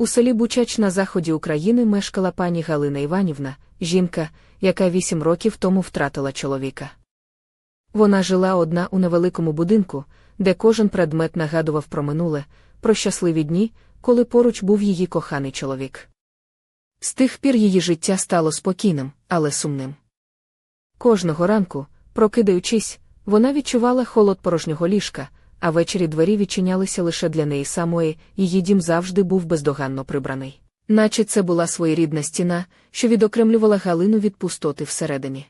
У селі Бучач на заході України мешкала пані Галина Іванівна, жінка, яка вісім років тому втратила чоловіка. Вона жила одна у невеликому будинку, де кожен предмет нагадував про минуле, про щасливі дні, коли поруч був її коханий чоловік. З тих пір її життя стало спокійним, але сумним. Кожного ранку, прокидаючись, вона відчувала холод порожнього ліжка, а ввечері двері відчинялися лише для неї самої, її дім завжди був бездоганно прибраний. Наче це була своєрідна стіна, що відокремлювала Галину від пустоти всередині.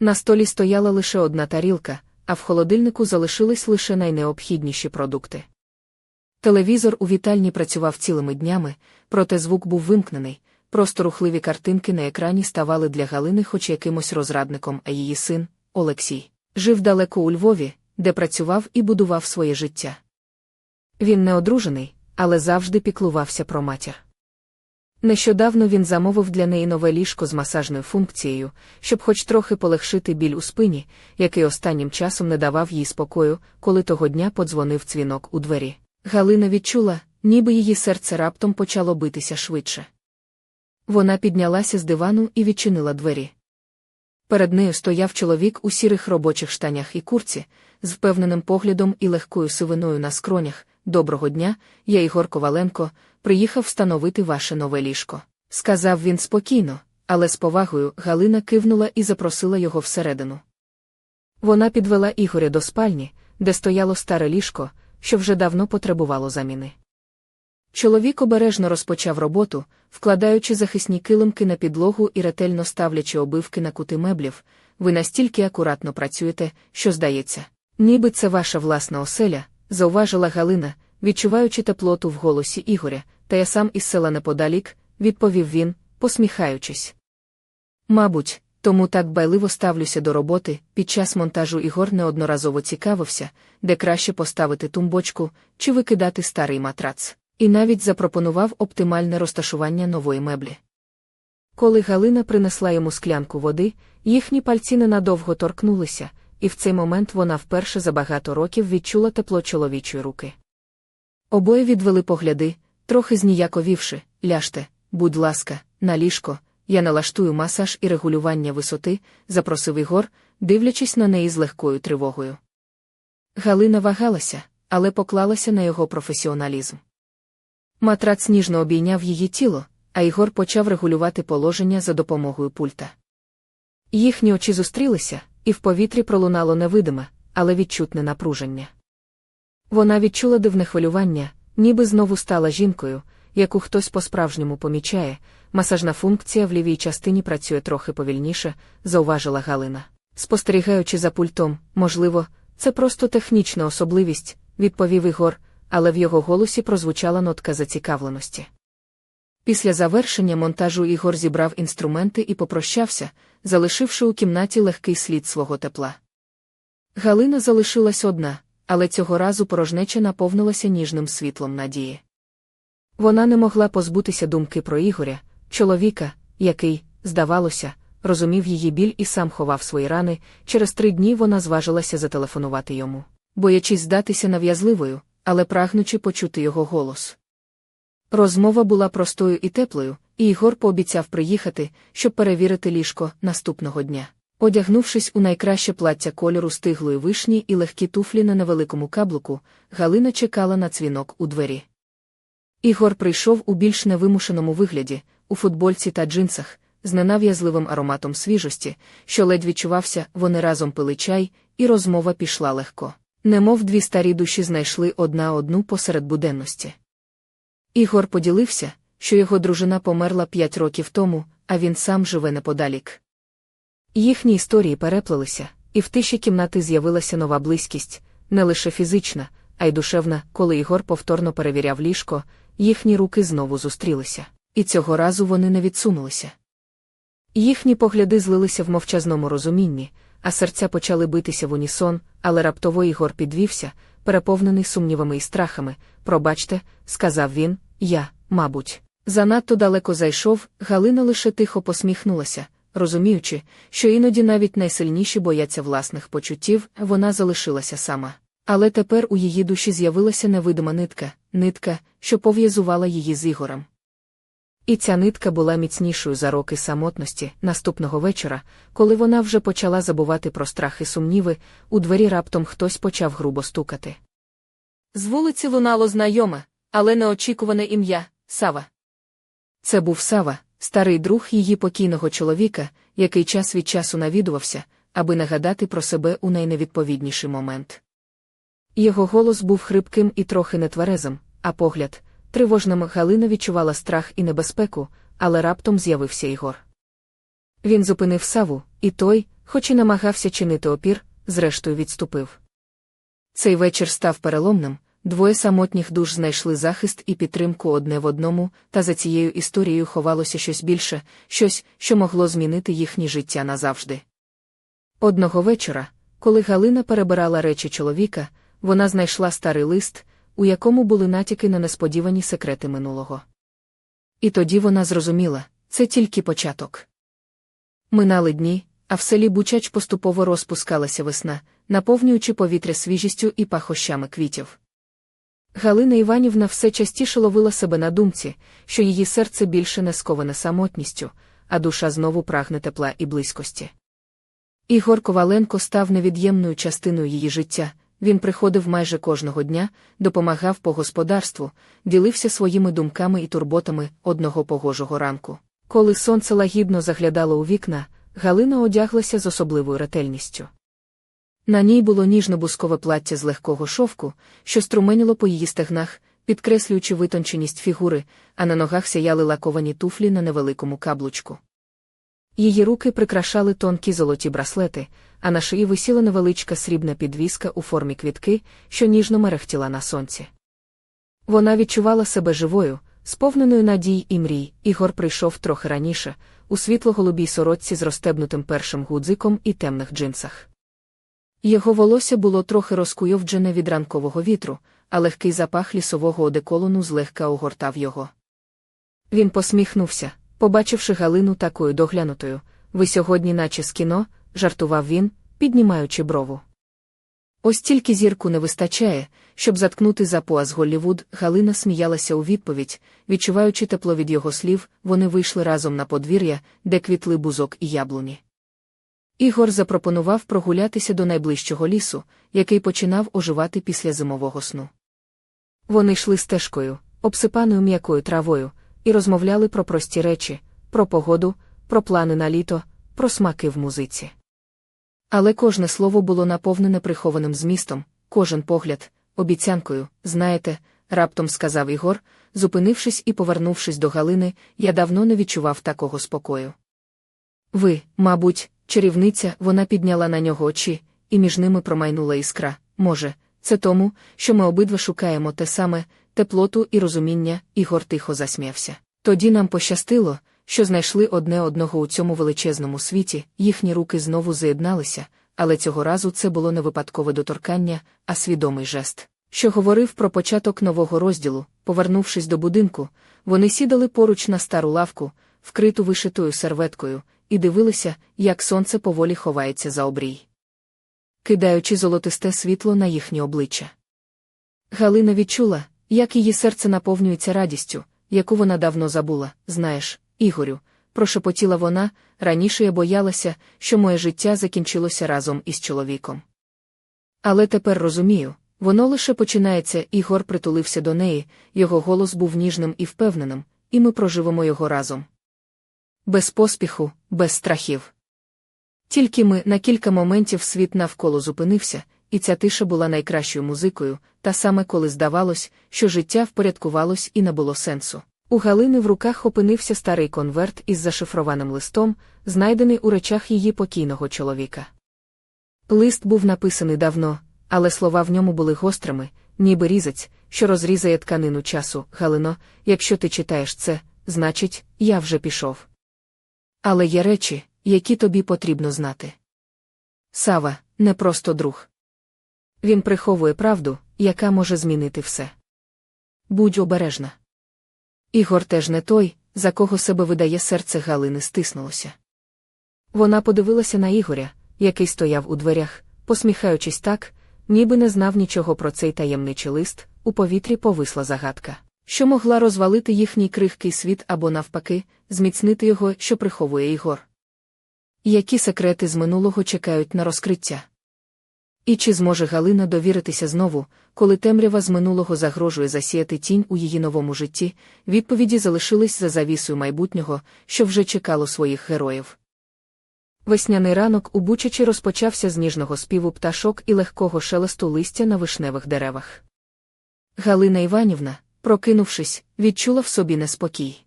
На столі стояла лише одна тарілка, а в холодильнику залишились лише найнеобхідніші продукти. Телевізор у вітальні працював цілими днями, проте звук був вимкнений, просто рухливі картинки на екрані ставали для Галини хоч якимось розрадником, а її син, Олексій, жив далеко у Львові, де працював і будував своє життя. Він не одружений, але завжди піклувався про матір. Нещодавно він замовив для неї нове ліжко з масажною функцією, щоб хоч трохи полегшити біль у спині, який останнім часом не давав їй спокою, коли того дня подзвонив дзвінок у двері. Галина відчула, ніби її серце раптом почало битися швидше. Вона піднялася з дивану і відчинила двері. Перед нею стояв чоловік у сірих робочих штанях і курці, з впевненим поглядом і легкою сивиною на скронях. Доброго дня, я Ігор Коваленко, приїхав встановити ваше нове ліжко. Сказав він спокійно, але з повагою Галина кивнула і запросила його всередину. Вона підвела Ігоря до спальні, де стояло старе ліжко, що вже давно потребувало заміни. Чоловік обережно розпочав роботу, вкладаючи захисні килимки на підлогу і ретельно ставлячи обивки на кути меблів, ви настільки акуратно працюєте, що здається, ніби це ваша власна оселя, зауважила Галина, відчуваючи теплоту в голосі Ігоря, та я сам із села неподалік, відповів він, посміхаючись. Мабуть, тому так байливо ставлюся до роботи, під час монтажу Ігор неодноразово цікавився, де краще поставити тумбочку чи викидати старий матрац, і навіть запропонував оптимальне розташування нової меблі. Коли Галина принесла йому склянку води, їхні пальці ненадовго торкнулися, і в цей момент вона вперше за багато років відчула тепло чоловічої руки. Обоє відвели погляди, трохи зніяковівши, ляжте, будь ласка, на ліжко, я налаштую масаж і регулювання висоти, запросив Ігор, дивлячись на неї з легкою тривогою. Галина вагалася, але поклалася на його професіоналізм. Матрац ніжно обійняв її тіло, а Ігор почав регулювати положення за допомогою пульта. Їхні очі зустрілися, і в повітрі пролунало невидиме, але відчутне напруження. Вона відчула дивне хвилювання, ніби знову стала жінкою, яку хтось по-справжньому помічає, масажна функція в лівій частині працює трохи повільніше, зауважила Галина. Спостерігаючи за пультом, можливо, це просто технічна особливість, відповів Ігор, але в його голосі прозвучала нотка зацікавленості. Після завершення монтажу Ігор зібрав інструменти і попрощався, залишивши у кімнаті легкий слід свого тепла. Галина залишилась одна, але цього разу порожнеча наповнилася ніжним світлом надії. Вона не могла позбутися думки про Ігоря, чоловіка, який, здавалося, розумів її біль і сам ховав свої рани. Через три дні вона зважилася зателефонувати йому, боячись здатися нав'язливою, але прагнучи почути його голос. Розмова була простою і теплою, і Ігор пообіцяв приїхати, щоб перевірити ліжко наступного дня. Одягнувшись у найкраще плаття кольору стиглої вишні і легкі туфлі на невеликому каблуку, Галина чекала на дзвінок у двері. Ігор прийшов у більш невимушеному вигляді, у футбольці та джинсах, з ненав'язливим ароматом свіжості, що ледь відчувався, вони разом пили чай, і розмова пішла легко. Немов дві старі душі знайшли одна одну посеред буденності. Ігор поділився, що його дружина померла п'ять років тому, а він сам живе неподалік. Їхні історії переплелися, і в тиші кімнати з'явилася нова близькість, не лише фізична, а й душевна, коли Ігор повторно перевіряв ліжко, їхні руки знову зустрілися, і цього разу вони не відсунулися. Їхні погляди злилися в мовчазному розумінні, а серця почали битися в унісон, але раптово Ігор підвівся, переповнений сумнівами і страхами. Пробачте, сказав він, я, мабуть. Занадто далеко зайшов, Галина лише тихо посміхнулася, розуміючи, що іноді навіть найсильніші бояться власних почуттів, вона залишилася сама. Але тепер у її душі з'явилася невидима нитка, нитка, що пов'язувала її з Ігорем. І ця нитка була міцнішою за роки самотності наступного вечора, коли вона вже почала забувати про страх і сумніви, у двері раптом хтось почав грубо стукати. З вулиці лунало знайоме, але неочікуване ім'я Сава. Це був Сава, старий друг її покійного чоловіка, який час від часу навідувався, аби нагадати про себе у найневідповідніший момент. Його голос був хрипким і трохи нетверезим, а погляд, тривожним Галина відчувала страх і небезпеку, але раптом з'явився Ігор. Він зупинив саву, і той, хоч і намагався чинити опір, зрештою відступив. Цей вечір став переломним, двоє самотніх душ знайшли захист і підтримку одне в одному, та за цією історією ховалося щось більше, щось, що могло змінити їхнє життя назавжди. Одного вечора, коли Галина перебирала речі чоловіка, вона знайшла старий лист, у якому були натяки на несподівані секрети минулого. І тоді вона зрозуміла це тільки початок. Минали дні, а в селі Бучач поступово розпускалася весна, наповнюючи повітря свіжістю і пахощами квітів. Галина Іванівна все частіше ловила себе на думці, що її серце більше не сковане самотністю, а душа знову прагне тепла і близькості. Ігор Коваленко став невід'ємною частиною її життя, він приходив майже кожного дня, допомагав по господарству, ділився своїми думками і турботами одного погожого ранку. Коли сонце лагідно заглядало у вікна, Галина одяглася з особливою ретельністю. На ній було ніжно-бускове плаття з легкого шовку, що струменіло по її стегнах, підкреслюючи витонченість фігури, а на ногах сяяли лаковані туфлі на невеликому каблучку. Її руки прикрашали тонкі золоті браслети, а на шиї висіла невеличка срібна підвіска у формі квітки, що ніжно мерехтіла на сонці. Вона відчувала себе живою, сповненою надій і мрій, Ігор прийшов трохи раніше, у світло-голубій сорочці з розстебнутим першим гудзиком і темних джинсах. Його волосся було трохи розкуйовджене від ранкового вітру, а легкий запах лісового одеколону злегка огортав його. Він посміхнувся, побачивши Галину такою доглянутою. Ви сьогодні, наче з кіно, жартував він, піднімаючи брову. Ось тільки зірку не вистачає, щоб заткнути за пояс Голлівуд, Галина сміялася у відповідь, відчуваючи тепло від його слів, вони вийшли разом на подвір'я, де квітли бузок і яблуні. Ігор запропонував прогулятися до найближчого лісу, який починав оживати після зимового сну. Вони йшли стежкою, обсипаною м'якою травою, і розмовляли про прості речі, про погоду, про плани на літо, про смаки в музиці. Але кожне слово було наповнене прихованим змістом, кожен погляд, обіцянкою, знаєте, раптом сказав Ігор, зупинившись і повернувшись до Галини, я давно не відчував такого спокою. Ви, мабуть, чарівниця, вона підняла на нього очі, і між ними промайнула іскра. Може, це тому, що ми обидва шукаємо те саме, теплоту і розуміння, Ігор тихо засміявся. Тоді нам пощастило, що знайшли одне одного у цьому величезному світі, їхні руки знову заєдналися, але цього разу це було не випадкове доторкання, а свідомий жест, що говорив про початок нового розділу, повернувшись до будинку, вони сідали поруч на стару лавку, вкриту вишитою серветкою, і дивилися, як сонце поволі ховається за обрій. Кидаючи золотисте світло на їхні обличчя. Галина відчула, як її серце наповнюється радістю, яку вона давно забула, знаєш, Ігорю, прошепотіла вона, раніше я боялася, що моє життя закінчилося разом із чоловіком. Але тепер розумію, воно лише починається, Ігор притулився до неї, його голос був ніжним і впевненим, і ми проживемо його разом. Без поспіху, без страхів. Тільки ми на кілька моментів світ навколо зупинився, і ця тиша була найкращою музикою, та саме коли здавалось, що життя впорядкувалось і не було сенсу. У Галини в руках опинився старий конверт із зашифрованим листом, знайдений у речах її покійного чоловіка. Лист був написаний давно, але слова в ньому були гострими, ніби різець, що розрізає тканину часу. Галино, якщо ти читаєш це, значить, я вже пішов. Але є речі, які тобі потрібно знати. Сава не просто друг. Він приховує правду, яка може змінити все. Будь обережна. Ігор теж не той, за кого себе видає серце Галини стиснулося. Вона подивилася на Ігоря, який стояв у дверях, посміхаючись так, ніби не знав нічого про цей таємничий лист, у повітрі повисла загадка, що могла розвалити їхній крихкий світ або, навпаки, зміцнити його, що приховує Ігор. Які секрети з минулого чекають на розкриття? І чи зможе Галина довіритися знову, коли темрява з минулого загрожує засіяти тінь у її новому житті, відповіді залишились за завісою майбутнього, що вже чекало своїх героїв. Весняний ранок у Бучачі розпочався з ніжного співу пташок і легкого шелесту листя на вишневих деревах. Галина Іванівна, прокинувшись, відчула в собі неспокій.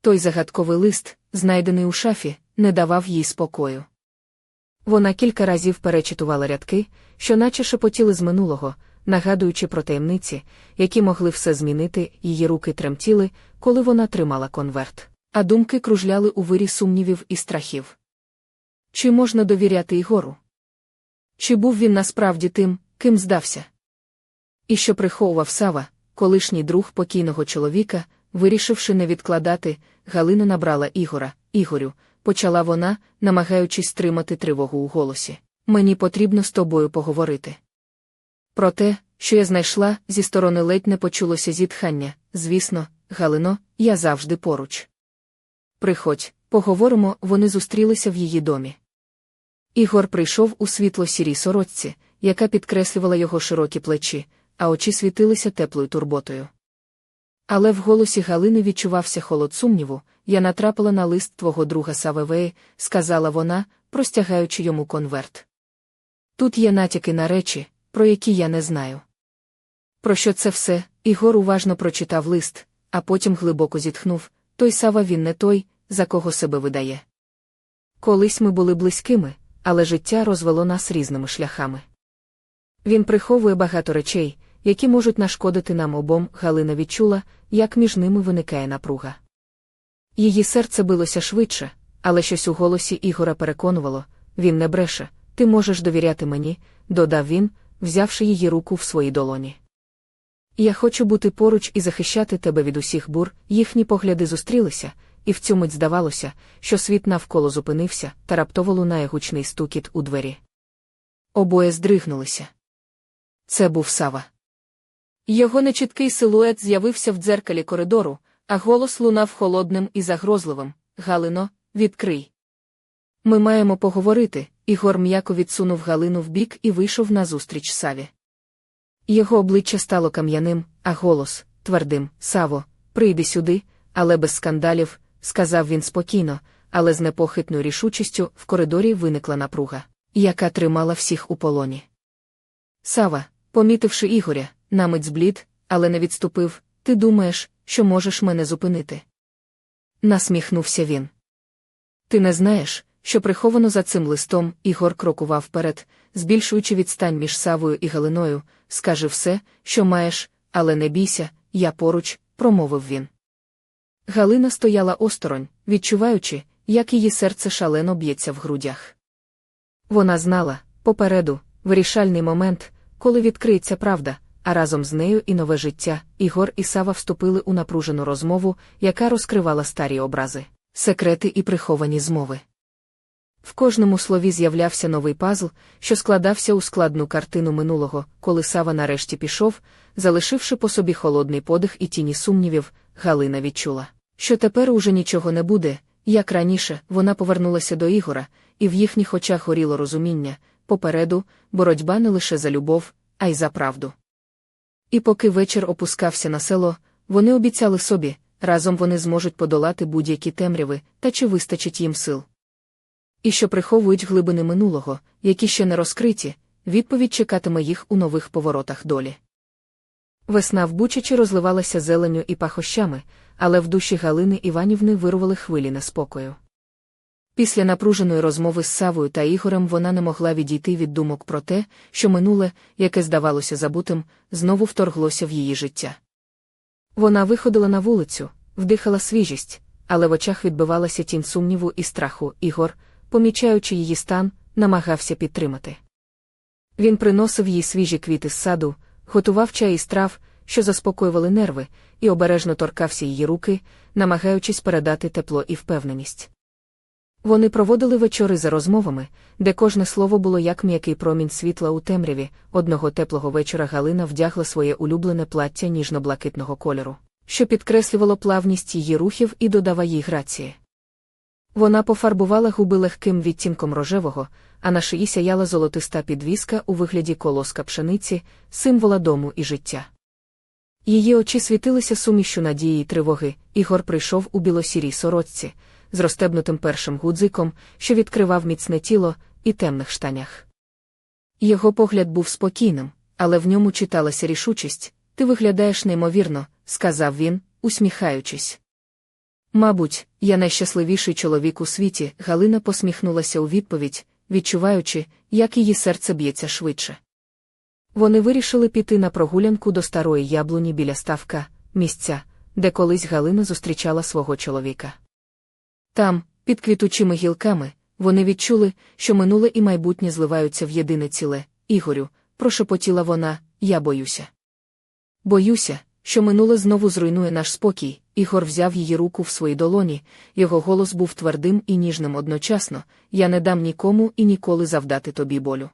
Той загадковий лист, знайдений у шафі, не давав їй спокою. Вона кілька разів перечитувала рядки, що наче шепотіли з минулого, нагадуючи про таємниці, які могли все змінити, її руки тремтіли, коли вона тримала конверт, а думки кружляли у вирі сумнівів і страхів. Чи можна довіряти Ігору? Чи був він насправді тим, ким здався? І що приховував Сава, колишній друг покійного чоловіка, вирішивши не відкладати, Галина набрала Ігора, Ігорю, почала вона, намагаючись стримати тривогу у голосі. Мені потрібно з тобою поговорити. Про те, що я знайшла, зі сторони ледь не почулося зітхання. Звісно, Галино, я завжди поруч. Приходь, поговоримо, вони зустрілися в її домі. Ігор прийшов у світло сірій сорочці, яка підкреслювала його широкі плечі, а очі світилися теплою турботою. Але в голосі Галини відчувався холод сумніву, я натрапила на лист твого друга Савевеї, сказала вона, простягаючи йому конверт. Тут є натяки на речі, про які я не знаю. Про що це все? Ігор уважно прочитав лист, а потім глибоко зітхнув той Сава він не той, за кого себе видає. Колись ми були близькими, але життя розвело нас різними шляхами. Він приховує багато речей, які можуть нашкодити нам обом, Галина відчула, як між ними виникає напруга. Її серце билося швидше, але щось у голосі Ігора переконувало він не бреше, ти можеш довіряти мені, додав він, взявши її руку в свої долоні. Я хочу бути поруч і захищати тебе від усіх бур, їхні погляди зустрілися, і в цю мить здавалося, що світ навколо зупинився, та раптово лунає гучний стукіт у двері. Обоє здригнулися. Це був Сава. Його нечіткий силует з'явився в дзеркалі коридору, а голос лунав холодним і загрозливим Галино, відкрий. Ми маємо поговорити. Ігор м'яко відсунув Галину вбік і вийшов назустріч Саві. Його обличчя стало кам'яним, а голос твердим Саво, прийди сюди, але без скандалів, сказав він спокійно, але з непохитною рішучістю в коридорі виникла напруга, яка тримала всіх у полоні. Сава, помітивши Ігоря, намить зблід, але не відступив, ти думаєш, що можеш мене зупинити. Насміхнувся він. Ти не знаєш, що приховано за цим листом Ігор крокував вперед, збільшуючи відстань між Савою і Галиною, скажи все, що маєш, але не бійся, я поруч, промовив він. Галина стояла осторонь, відчуваючи, як її серце шалено б'ється в грудях. Вона знала, попереду, вирішальний момент, коли відкриється правда, а разом з нею і нове життя, Ігор і Сава вступили у напружену розмову, яка розкривала старі образи, секрети і приховані змови. В кожному слові з'являвся новий пазл, що складався у складну картину минулого, коли Сава нарешті пішов, залишивши по собі холодний подих і тіні сумнівів, Галина відчула, що тепер уже нічого не буде, як раніше вона повернулася до Ігора, і в їхніх очах горіло розуміння попереду, боротьба не лише за любов, а й за правду. І поки вечір опускався на село, вони обіцяли собі, разом вони зможуть подолати будь-які темряви, та чи вистачить їм сил. І що приховують глибини минулого, які ще не розкриті, відповідь чекатиме їх у нових поворотах долі. Весна в Бучачі розливалася зеленю і пахощами, але в душі Галини Іванівни вирували хвилі неспокою. Після напруженої розмови з Савою та Ігорем вона не могла відійти від думок про те, що минуле, яке здавалося забутим, знову вторглося в її життя. Вона виходила на вулицю, вдихала свіжість, але в очах відбивалася тінь сумніву і страху, Ігор, помічаючи її стан, намагався підтримати. Він приносив їй свіжі квіти з саду, готував чай із трав, що заспокоювали нерви, і обережно торкався її руки, намагаючись передати тепло і впевненість. Вони проводили вечори за розмовами, де кожне слово було як м'який промінь світла у темряві. Одного теплого вечора Галина вдягла своє улюблене плаття ніжно-блакитного кольору, що підкреслювало плавність її рухів і додава їй грації. Вона пофарбувала губи легким відтінком рожевого, а на шиї сяяла золотиста підвіска у вигляді колоска пшениці, символа дому і життя. Її очі світилися сумішю надії й тривоги, Ігор прийшов у білосірій сорочці, з розтебнутим першим гудзиком, що відкривав міцне тіло, і темних штанях. Його погляд був спокійним, але в ньому читалася рішучість ти виглядаєш неймовірно, сказав він, усміхаючись. Мабуть, я найщасливіший чоловік у світі, Галина посміхнулася у відповідь, відчуваючи, як її серце б'ється швидше. Вони вирішили піти на прогулянку до старої яблуні біля ставка, місця, де колись Галина зустрічала свого чоловіка. Там, під квітучими гілками, вони відчули, що минуле і майбутнє зливаються в єдине ціле. Ігорю, прошепотіла вона, я боюся. Боюся, що минуле знову зруйнує наш спокій. Ігор взяв її руку в свої долоні, його голос був твердим і ніжним одночасно я не дам нікому і ніколи завдати тобі болю.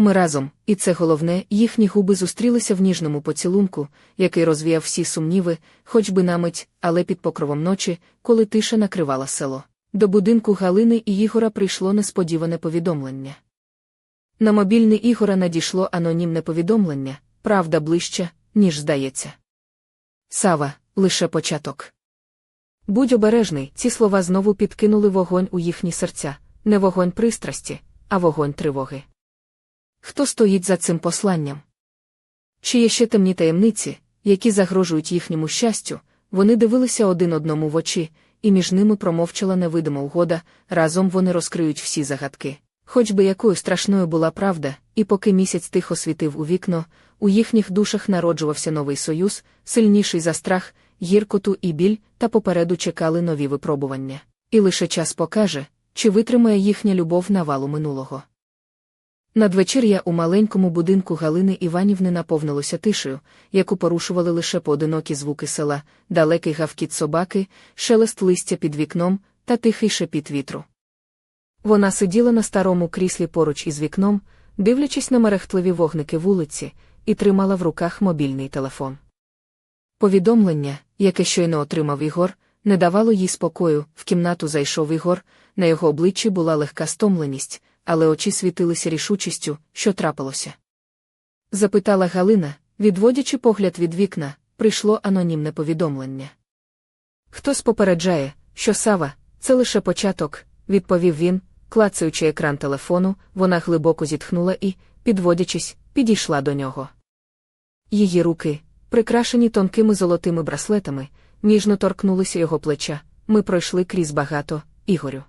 Ми разом, і це головне, їхні губи зустрілися в ніжному поцілунку, який розвіяв всі сумніви, хоч би на мить, але під покровом ночі, коли тиша накривала село. До будинку Галини і Ігора прийшло несподіване повідомлення. На мобільний Ігора надійшло анонімне повідомлення, правда ближче, ніж здається. Сава, лише початок. Будь обережний, ці слова знову підкинули вогонь у їхні серця, не вогонь пристрасті, а вогонь тривоги. Хто стоїть за цим посланням? Чи є ще темні таємниці, які загрожують їхньому щастю, вони дивилися один одному в очі, і між ними промовчала невидима угода, разом вони розкриють всі загадки. Хоч би якою страшною була правда, і поки місяць тихо світив у вікно, у їхніх душах народжувався новий союз, сильніший за страх, гіркоту і біль, та попереду чекали нові випробування. І лише час покаже, чи витримає їхня любов навалу минулого. Надвечір'я у маленькому будинку Галини Іванівни наповнилося тишею, яку порушували лише поодинокі звуки села, далекий гавкіт собаки, шелест листя під вікном та тихий шепіт вітру. Вона сиділа на старому кріслі поруч із вікном, дивлячись на мерехтливі вогники вулиці, і тримала в руках мобільний телефон. Повідомлення, яке щойно отримав Ігор, не давало їй спокою, в кімнату зайшов Ігор, на його обличчі була легка стомленість але очі світилися рішучістю, що трапилося. Запитала Галина, відводячи погляд від вікна, прийшло анонімне повідомлення. Хтось попереджає, що Сава, це лише початок, відповів він, клацаючи екран телефону, вона глибоко зітхнула і, підводячись, підійшла до нього. Її руки, прикрашені тонкими золотими браслетами, ніжно торкнулися його плеча. Ми пройшли крізь багато, Ігорю.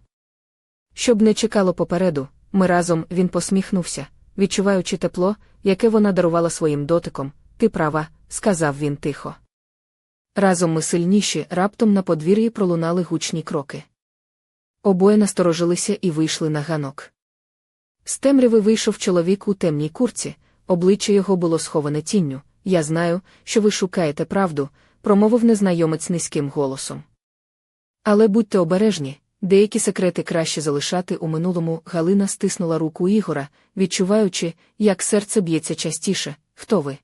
Щоб не чекало попереду, ми разом він посміхнувся, відчуваючи тепло, яке вона дарувала своїм дотиком. Ти права, сказав він тихо. Разом ми сильніші, раптом на подвір'ї пролунали гучні кроки. Обоє насторожилися і вийшли на ганок. З темряви вийшов чоловік у темній курці, обличчя його було сховане тінню. Я знаю, що ви шукаєте правду, промовив незнайомець низьким голосом. Але будьте обережні, Деякі секрети краще залишати у минулому. Галина стиснула руку Ігора, відчуваючи, як серце б'ється частіше. Хто ви?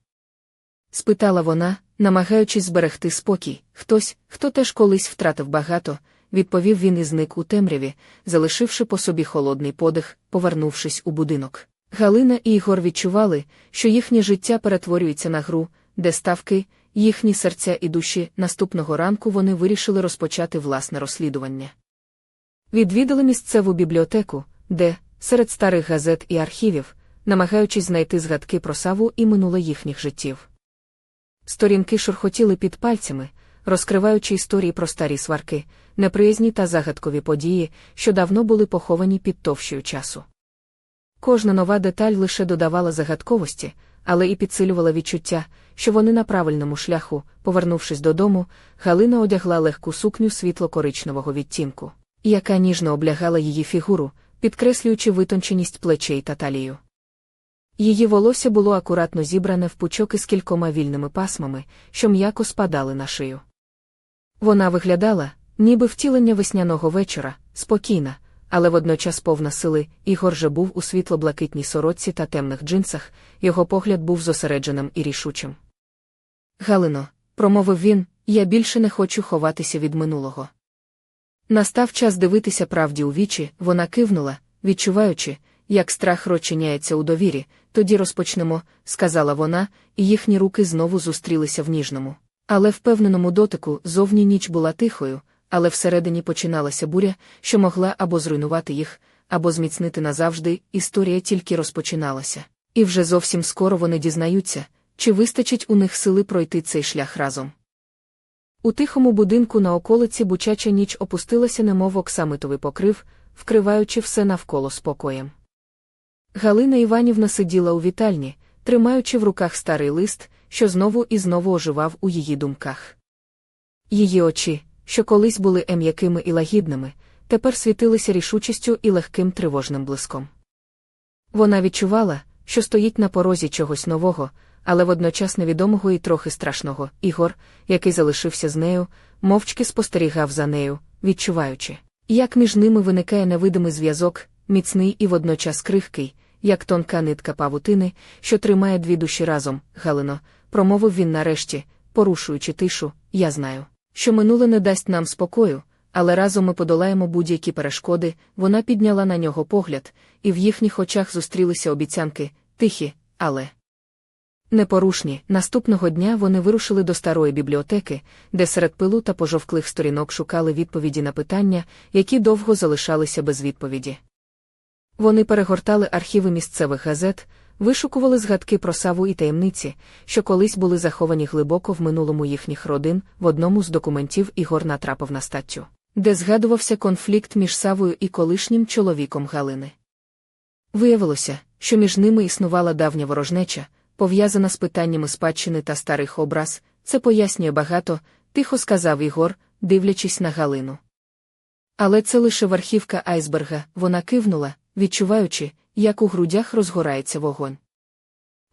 спитала вона, намагаючись зберегти спокій. Хтось, хто теж колись втратив багато, відповів він і зник у темряві, залишивши по собі холодний подих, повернувшись у будинок. Галина і Ігор відчували, що їхнє життя перетворюється на гру, де ставки, їхні серця і душі наступного ранку вони вирішили розпочати власне розслідування. Відвідали місцеву бібліотеку, де, серед старих газет і архівів, намагаючись знайти згадки про саву і минуле їхніх життів. Сторінки шурхотіли під пальцями, розкриваючи історії про старі сварки, неприязні та загадкові події, що давно були поховані під товщою часу. Кожна нова деталь лише додавала загадковості, але і підсилювала відчуття, що вони на правильному шляху, повернувшись додому, Галина одягла легку сукню світло-коричневого відтінку яка ніжно облягала її фігуру, підкреслюючи витонченість плечей та талію. Її волосся було акуратно зібране в пучок із кількома вільними пасмами, що м'яко спадали на шию. Вона виглядала, ніби втілення весняного вечора, спокійна, але водночас повна сили, Ігор же був у світло-блакитній сорочці та темних джинсах, його погляд був зосередженим і рішучим. Галино, промовив він, я більше не хочу ховатися від минулого. Настав час дивитися правді у вічі, вона кивнула, відчуваючи, як страх розчиняється у довірі, тоді розпочнемо, сказала вона, і їхні руки знову зустрілися в ніжному. Але впевненому дотику зовні ніч була тихою, але всередині починалася буря, що могла або зруйнувати їх, або зміцнити назавжди, історія тільки розпочиналася. І вже зовсім скоро вони дізнаються, чи вистачить у них сили пройти цей шлях разом. У тихому будинку на околиці бучача ніч опустилася, немов оксамитовий покрив, вкриваючи все навколо спокоєм. Галина Іванівна сиділа у вітальні, тримаючи в руках старий лист, що знову і знову оживав у її думках. Її очі, що колись були ем'якими і лагідними, тепер світилися рішучістю і легким тривожним блиском. Вона відчувала, що стоїть на порозі чогось нового, але водночас невідомого і трохи страшного, Ігор, який залишився з нею, мовчки спостерігав за нею, відчуваючи, як між ними виникає невидимий зв'язок, міцний і водночас крихкий, як тонка нитка павутини, що тримає дві душі разом, Галино, промовив він нарешті, порушуючи тишу, я знаю, що минуле не дасть нам спокою, але разом ми подолаємо будь-які перешкоди. Вона підняла на нього погляд, і в їхніх очах зустрілися обіцянки, тихі, але. Непорушні, наступного дня вони вирушили до старої бібліотеки, де серед пилу та пожовклих сторінок шукали відповіді на питання, які довго залишалися без відповіді. Вони перегортали архіви місцевих газет, вишукували згадки про саву і таємниці, що колись були заховані глибоко в минулому їхніх родин, в одному з документів Ігор натрапив на статтю, де згадувався конфлікт між Савою і колишнім чоловіком Галини. Виявилося, що між ними існувала давня ворожнеча, пов'язана з питаннями спадщини та старих образ, це пояснює багато, тихо сказав Ігор, дивлячись на Галину. Але це лише верхівка айсберга, вона кивнула, відчуваючи, як у грудях розгорається вогонь.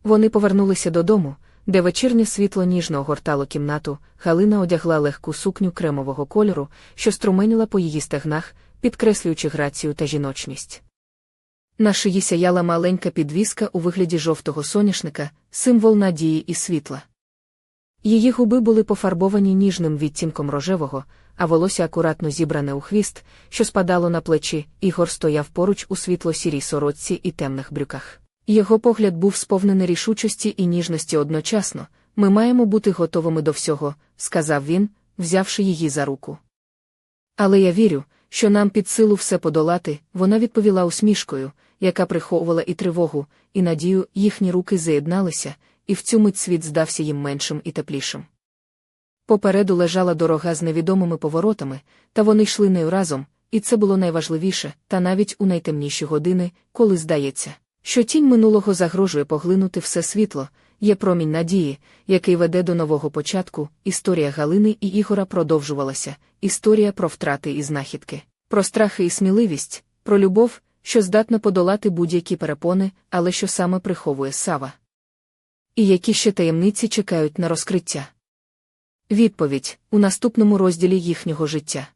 Вони повернулися додому, де вечірнє світло ніжно огортало кімнату, Галина одягла легку сукню кремового кольору, що струменіла по її стегнах, підкреслюючи грацію та жіночність. На шиї сяяла маленька підвіска у вигляді жовтого соняшника, символ надії і світла. Її губи були пофарбовані ніжним відтінком рожевого, а волосся акуратно зібране у хвіст, що спадало на плечі, Ігор стояв поруч у світло-сірій сорочці і темних брюках. Його погляд був сповнений рішучості і ніжності одночасно. Ми маємо бути готовими до всього, сказав він, взявши її за руку. Але я вірю, що нам під силу все подолати, вона відповіла усмішкою, яка приховувала і тривогу, і надію, їхні руки заєдналися, і в цю мить світ здався їм меншим і теплішим. Попереду лежала дорога з невідомими поворотами, та вони йшли нею разом, і це було найважливіше, та навіть у найтемніші години, коли здається, що тінь минулого загрожує поглинути все світло, є промінь надії, який веде до нового початку. Історія Галини і Ігора продовжувалася, історія про втрати і знахідки, про страхи і сміливість, про любов, що здатна подолати будь-які перепони, але що саме приховує сава. І які ще таємниці чекають на розкриття. Відповідь у наступному розділі їхнього життя.